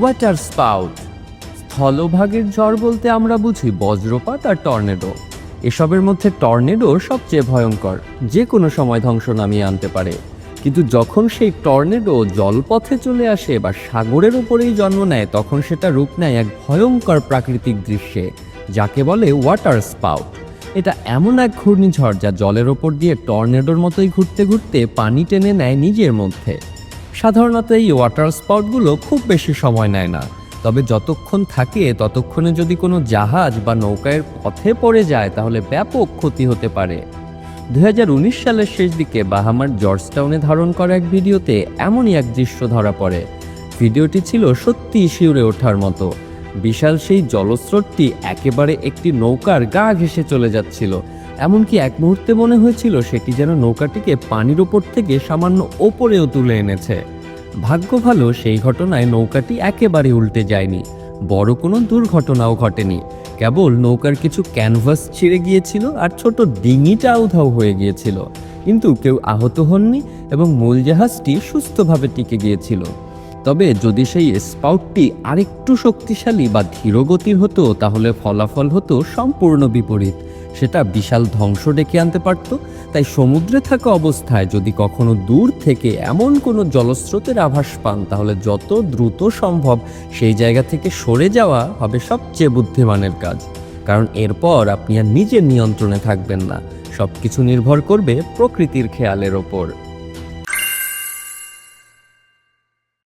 Water spout স্থলভাগের ঝড় বলতে আমরা বুঝি বজ্রপাত আর টর্নেডো। এসবের মধ্যে টর্নেডো সবচেয়ে ভয়ঙ্কর যে কোনো সময় ধ্বংস নামিয়ে আনতে পারে। কিন্তু যখন সেই টর্নেডো জলপথে চলে আসে বা সাগরের উপরেই জন্ম নেয়, তখন সেটা রূপ নেয় এক ভয়ঙ্কর প্রাকৃতিক দৃশ্যে, যাকে বলে ওয়াটার স্পাউট এটা এমন এক ঘূর্ণিঝড় যা জলের ওপর দিয়ে টর্নেডোর মতোই ঘুরতে ঘুরতে পানি টেনে নেয় নিজের মধ্যে। সাধারণত এই ওয়াটার স্পাউটগুলো খুব বেশি সময় নেয় না। তবে যতক্ষণ থাকে, ততক্ষণে যদি কোনো জাহাজ বা নৌকায়ের পথে পড়ে যায়, তাহলে ব্যাপক ক্ষতি হতে পারে। দু হাজার উনিশ সালের শেষ দিকে বাহামার জর্জটাউনে ধারণ করা এক ভিডিওতে এমনই এক দৃশ্য ধরা পড়ে। ভিডিওটি ছিল সত্যি শিউরে ওঠার মতো। বিশাল সেই জলস্রোতটি একেবারে একটি নৌকার গা ঘেঁষে চলে যাচ্ছিল। এমনকি এক মুহূর্তে মনে হয়েছিল সেটি যেন নৌকাটিকে পানির ওপর থেকে সামান্য ওপরেও তুলে এনেছে। ভাগ্য ভালো, সেই ঘটনায় নৌকাটি একেবারে উল্টে যায়নি। বড় কোনো দুর্ঘটনাও ঘটেনি। কেবল নৌকার কিছু ক্যানভাস ছিঁড়ে গিয়েছিল আর ছোট ডিঙিটা উধাও হয়ে গিয়েছিল। কিন্তু কেউ আহত হননি এবং মূল জাহাজটি সুস্থভাবে টিকে গিয়েছিল। তবে যদি সেই স্পাউটটি আরেকটু শক্তিশালী বা ধীরগতির হতো, তাহলে ফলাফল হতো সম্পূর্ণ বিপরীত। সেটা বিশাল ধ্বংস ডেকে আনতে পারত। তাই সমুদ্রে থাকা অবস্থায় যদি কখনো দূর থেকে এমন কোনো জলস্রোতের আভাস পান, তাহলে যত দ্রুত সম্ভব সেই জায়গা থেকে সরে যাওয়া হবে সবচেয়ে বুদ্ধিমানের কাজ। কারণ এরপর আপনি আর নিজের নিয়ন্ত্রণে থাকবেন না। সব কিছু নির্ভর করবে প্রকৃতির খেয়ালের ওপর।